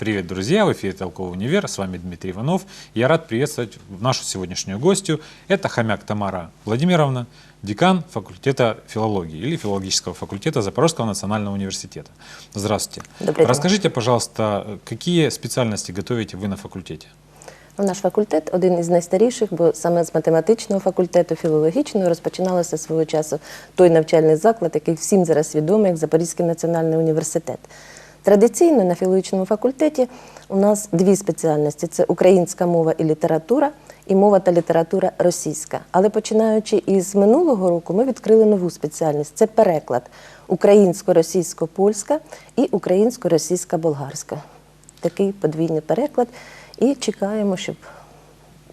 Привет, друзья! В эфире Толковый универ. С вами Дмитрий Иванов. Я рад приветствовать нашу сегодняшнюю гостью. Это Хомяк Тамара Владимировна, декан факультета филологии или филологического факультета Запорожского национального университета. Здравствуйте. Добрый день. Расскажите, пожалуйста, какие специальности готовите вы на факультете? Ну, Наш факультет один із найстаріших, бо саме з математичного факультету, філологічного, розпочиналося свого часу той навчальний заклад, який всім зараз відомий, як Запорізький національний університет. Традиційно на філологічному факультеті у нас дві спеціальності: це українська мова і література, і мова та література російська. Але починаючи із минулого року, ми відкрили нову спеціальність це переклад українсько-російсько-польська і українсько-російсько-болгарська. Такий подвійний переклад. І чекаємо, щоб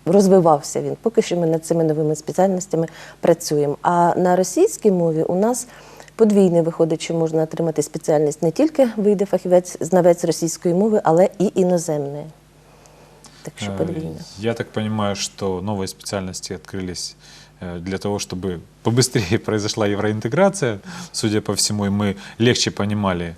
розвивався він. Поки що ми над цими новими спеціальностями працюємо. А на російській мові у нас подвійний виходить, що можна отримати спеціальність не тільки вийде фахівець, знавець російської мови, але і іноземної. Так що Э, подвійно. Я так понимаю, что новые специальности открылись э, для того, чтобы побыстрее произошла евроинтеграция, судя по всему, и мы легче понимали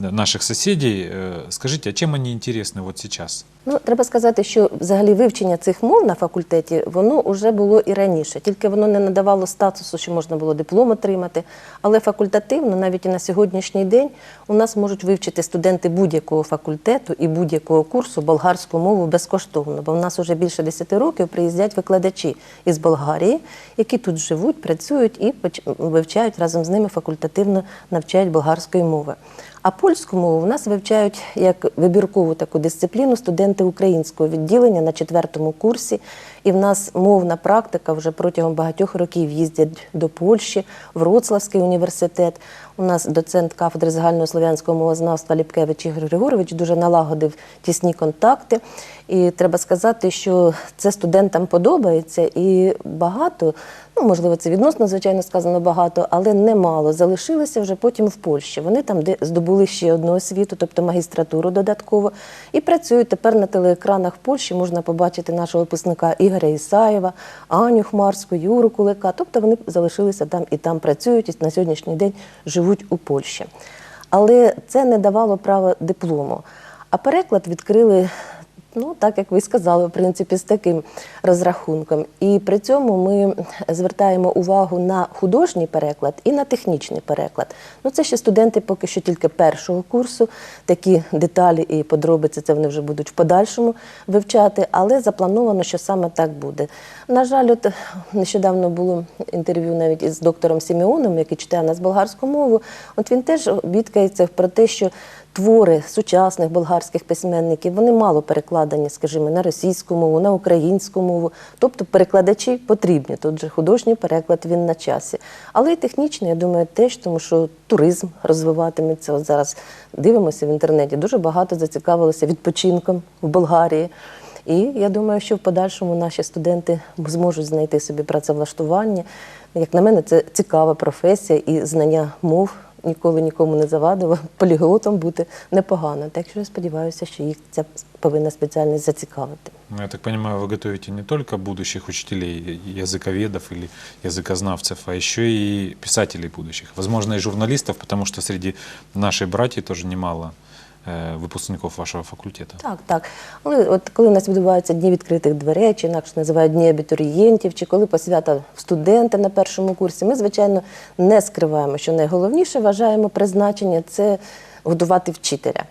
э, наших соседей. Э, Скажите, а чем они интересны вот сейчас? Ну, треба сказати, що взагалі вивчення цих мов на факультеті воно вже було і раніше, тільки воно не надавало статусу, що можна було диплом отримати. Але факультативно, навіть і на сьогоднішній день, у нас можуть вивчити студенти будь-якого факультету і будь-якого курсу болгарську мову безкоштовно. Бо в нас вже більше 10 років приїздять викладачі із Болгарії, які тут живуть, працюють і вивчають разом з ними факультативно навчають болгарської мови. А польську мову в нас вивчають як вибіркову таку дисципліну студенти українського відділення на четвертому курсі. І в нас мовна практика вже протягом багатьох років їздять до Польщі, в Вроцлавський університет. У нас доцент кафедри загальнослов'янського мовознавства Ліпкевич Ігор Григорович дуже налагодив тісні контакти. І треба сказати, що це студентам подобається, і багато, ну можливо, це відносно, звичайно, сказано багато, але немало залишилися вже потім в Польщі. Вони там де здобули ще одну освіту, тобто магістратуру додатково, і працюють тепер на телеекранах Польщі. Можна побачити нашого випускника Ігоря Ісаєва, Аню Хмарську, Юру Кулика. Тобто вони залишилися там і там працюють, і на сьогоднішній день живуть у Польщі. Але це не давало права диплому. А переклад відкрили Ну, так як ви сказали, в принципі, з таким розрахунком. І при цьому ми звертаємо увагу на художній переклад і на технічний переклад. Ну, це ще студенти поки що тільки першого курсу. Такі деталі і подробиці це вони вже будуть в подальшому вивчати, але заплановано, що саме так буде. На жаль, от нещодавно було інтерв'ю навіть із доктором Сімеоном, який читає нас болгарську мову. От він теж бідкається про те, що твори сучасних болгарських письменників вони мало перекладені, скажімо, на російську мову, на українську мову. Тобто перекладачі потрібні. Тут же художній переклад він на часі. Але і технічний, я думаю, теж, тому що туризм розвиватиметься. От зараз дивимося в інтернеті. Дуже багато зацікавилися відпочинком в Болгарії. І я думаю, що в подальшому наші студенти зможуть знайти собі працевлаштування. Як на мене, це цікава професія і знання мов ніколи нікому не завадило. Поліглотом бути непогано. Так що я сподіваюся, що їх ця повинна спеціальність зацікавити. Ну, я так понимаю, вы готовите не только будущих учителей, э, языковедов или языкознавцев, а еще и писателей будущих. Возможно, и журналистов, потому что среди нашей братьев тоже немало э, выпускников вашего факультета. Так, так. Але от коли у нас відбуваються дні відкритих дверей, чи інакше називають дні абітурієнтів, чи коли посвята студента на першому курсі, ми, звичайно, не скриваємо, що найголовніше вважаємо призначення це годувати вчителя.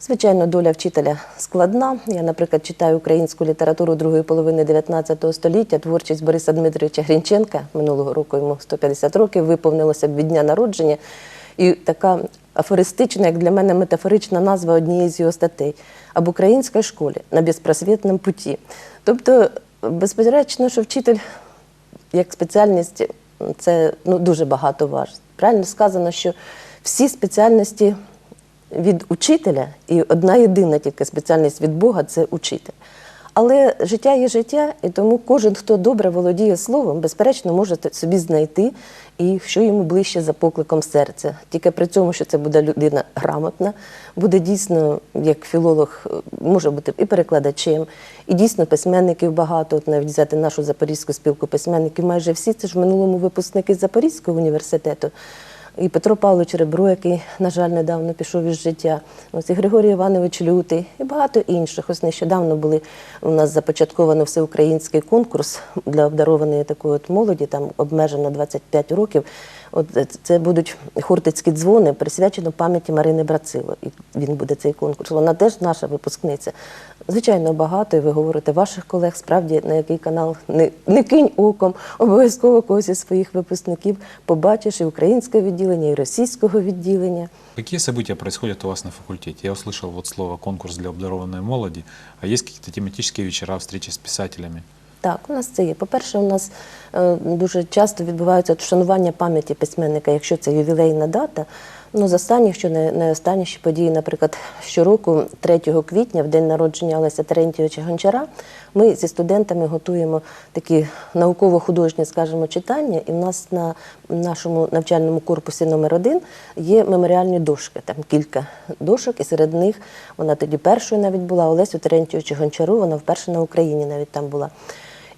Звичайно, доля вчителя складна. Я, наприклад, читаю українську літературу другої половини 19 століття, творчість Бориса Дмитровича Грінченка. Минулого року йому 150 років виповнилося б від дня народження. І така афористична, як для мене, метафорична назва однієї з його статей об українській школі на безпросвітному путі. Тобто, безперечно, що вчитель як спеціальність це ну, дуже багато важить. Правильно сказано, що всі спеціальності від учителя, і одна єдина тільки спеціальність від Бога це учитель. Але життя є життя, і тому кожен, хто добре володіє словом, безперечно, може собі знайти, і що йому ближче за покликом серця. Тільки при цьому, що це буде людина грамотна, буде дійсно, як філолог, е, може бути і перекладачем, і дійсно письменників багато. От навіть взяти нашу Запорізьку спілку письменників, майже всі це ж в минулому випускники Запорізького університету. І Петро Павлович Ребро, який, на жаль, недавно пішов із життя, ось і Григорій Іванович Лютий, і багато інших. Ось нещодавно були у нас започатковано всеукраїнський конкурс для обдарованої такої от молоді, там обмежено 25 років. От це- це будуть хортицькі дзвони, присвячено пам'яті Марини Брацило. І він буде цей конкурс. Вона теж наша випускниця. Звичайно, багато, і ви говорите ваших колег, справді на який канал не, не кинь оком, обов'язково когось із своїх випускників побачиш і українського відділення, і російського відділення. Какие события происходят у вас на факультете? Я услышал вот слово «конкурс для обдарованной молоди». А есть какие-то тематические вечера, встречи с писателями? Так, у нас це є. По-перше, у нас е, дуже часто відбуваються от вшанування пам'яті письменника, якщо це ювілейна дата. Ну, з останніх, що не, не останніші події, наприклад, щороку, 3 квітня, в день народження Олеся Терентьєвича Гончара, ми зі студентами готуємо такі науково-художні, скажімо, читання. І в нас на нашому навчальному корпусі номер один є меморіальні дошки. Там кілька дошок, і серед них вона тоді першою навіть була Олесю Терентьєвичу Гончару, вона вперше на Україні навіть там була.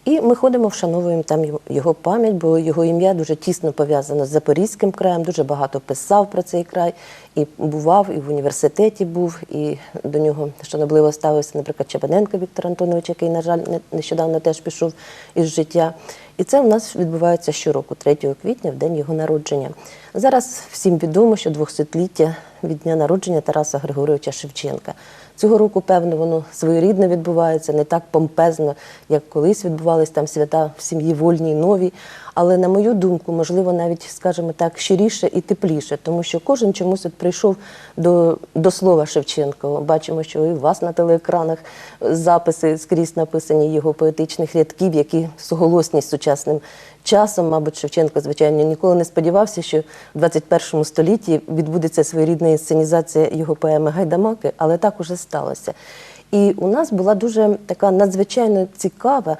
І ми ходимо, вшановуємо там його- пам'ять, бо його ім'я дуже тісно пов'язано з Запорізьким краєм, дуже багато писав про цей край, і бував, і в університеті був, і до нього шанобливо ставився, наприклад, Чабаненко Віктор Антонович, який, на жаль, не- нещодавно теж пішов із життя. І це у нас відбувається щороку, 3 квітня, в день його народження. Зараз всім відомо, що 200-ліття від дня народження Тараса Григоровича Шевченка. Цього року, певно, воно своєрідно відбувається, не так помпезно, як колись відбувались там свята в сім'ї вольній новій. Але на мою думку, можливо, навіть, скажімо так, щиріше і тепліше, тому що кожен чомусь от прийшов до, до слова Шевченка. Бачимо, що і у вас на телеекранах записи скрізь написані його поетичних рядків, які суголосні з сучасним часом. Мабуть, Шевченко, звичайно, ніколи не сподівався, що в 21 столітті відбудеться своєрідна інсценізація його поеми Гайдамаки, але так уже сталося. І у нас була дуже така надзвичайно цікава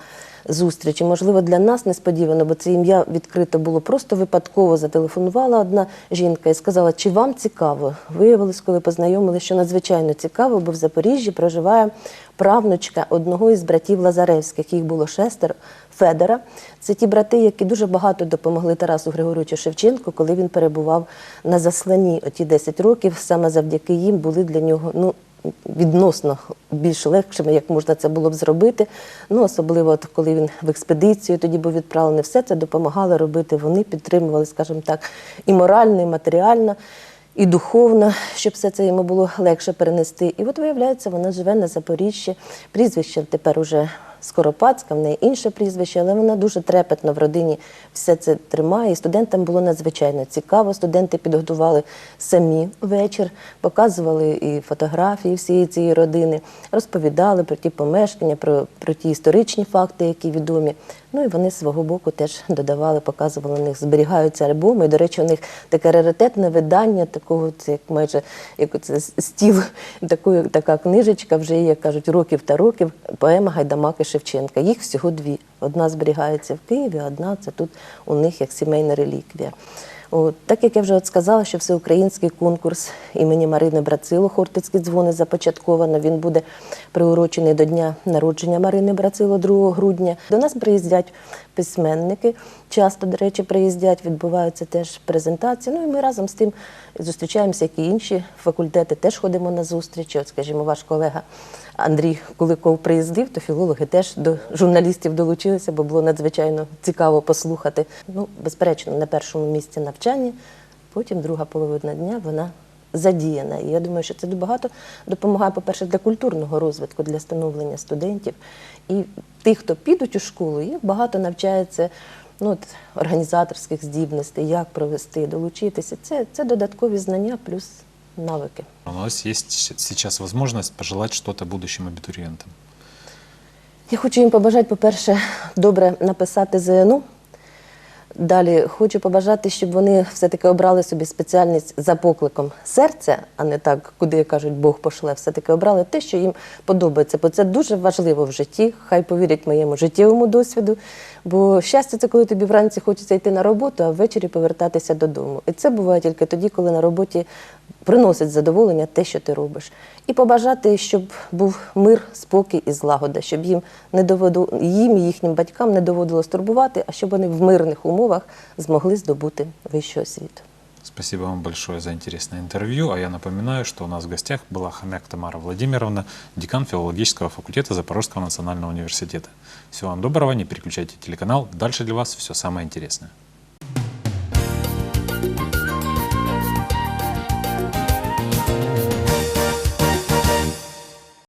зустріч. І, можливо, для нас несподівано, бо це ім'я відкрито було просто випадково. Зателефонувала одна жінка і сказала, чи вам цікаво. Виявилось, коли познайомилися, що надзвичайно цікаво, бо в Запоріжжі проживає правнучка одного із братів Лазаревських. Їх було шестеро. Федора. Це ті брати, які дуже багато допомогли Тарасу Григоровичу Шевченку, коли він перебував на засланні оті 10 років. Саме завдяки їм були для нього ну, відносно більш легшими, як можна це було б зробити. Ну, особливо, от, коли він в експедицію тоді був відправлений, все це допомагали робити. Вони підтримували, скажімо так, і морально, і матеріально. І духовно, щоб все це йому було легше перенести. І от виявляється, вона живе на Запоріжжі. Прізвище тепер уже Скоропадська, в неї інше прізвище, але вона дуже трепетно в родині все це тримає. І студентам було надзвичайно цікаво. Студенти підготували самі вечір, показували і фотографії всієї цієї родини, розповідали про ті помешкання, про, про ті історичні факти, які відомі. Ну і вони з свого боку теж додавали, показували у них, зберігаються альбоми. До речі, у них таке раритетне видання, такого, це як майже як це стіл, такої, така книжечка вже є, як кажуть, років та років. Поема Гайдамаки Шевченка. Їх всього дві. Одна зберігається в Києві, одна це тут у них як сімейна реліквія. От, так як я вже от сказала, що всеукраїнський конкурс імені Марини Брацило, Хортицькі дзвони започатковано. Він буде приурочений до дня народження Марини Брацило 2 грудня. До нас приїздять письменники. Часто, до речі, приїздять, відбуваються теж презентації. Ну і ми разом з тим зустрічаємося, як і інші факультети, теж ходимо на зустрічі. От, скажімо, ваш колега Андрій Куликов приїздив, то філологи теж до журналістів долучилися, бо було надзвичайно цікаво послухати. Ну, безперечно, на першому місці навчання, потім друга половина дня вона задіяна. І я думаю, що це багато допомагає, по-перше, для культурного розвитку, для становлення студентів. І тих, хто підуть у школу, їх багато навчається ну, от, організаторських здібностей, як провести, долучитися. Це, це додаткові знання плюс навики. У нас есть сейчас возможность пожелать что-то будущим абитуриентам. Я хочу їм побажати, по-перше, добре написати ЗНО. Далі хочу побажати, щоб вони все-таки обрали собі спеціальність за покликом серця, а не так, куди кажуть, Бог пошле. Все-таки обрали те, що їм подобається, бо це дуже важливо в житті. Хай повірять моєму життєвому досвіду. Бо щастя, це коли тобі вранці хочеться йти на роботу, а ввечері повертатися додому. І це буває тільки тоді, коли на роботі приносить задоволення те, що ти робиш. І побажати, щоб був мир, спокій і злагода, щоб їм не доводу, їм і їхнім батькам не доводилось турбувати, а щоб вони в мирних умовах змогли здобути вищу освіту. Спасибо вам большое за интересное интервью. А я напоминаю, что у нас в гостях была Хомяк Тамара Владимировна, декан филологического факультета Запорожского национального университета. Всего вам доброго, не переключайте телеканал. Дальше для вас все самое интересное.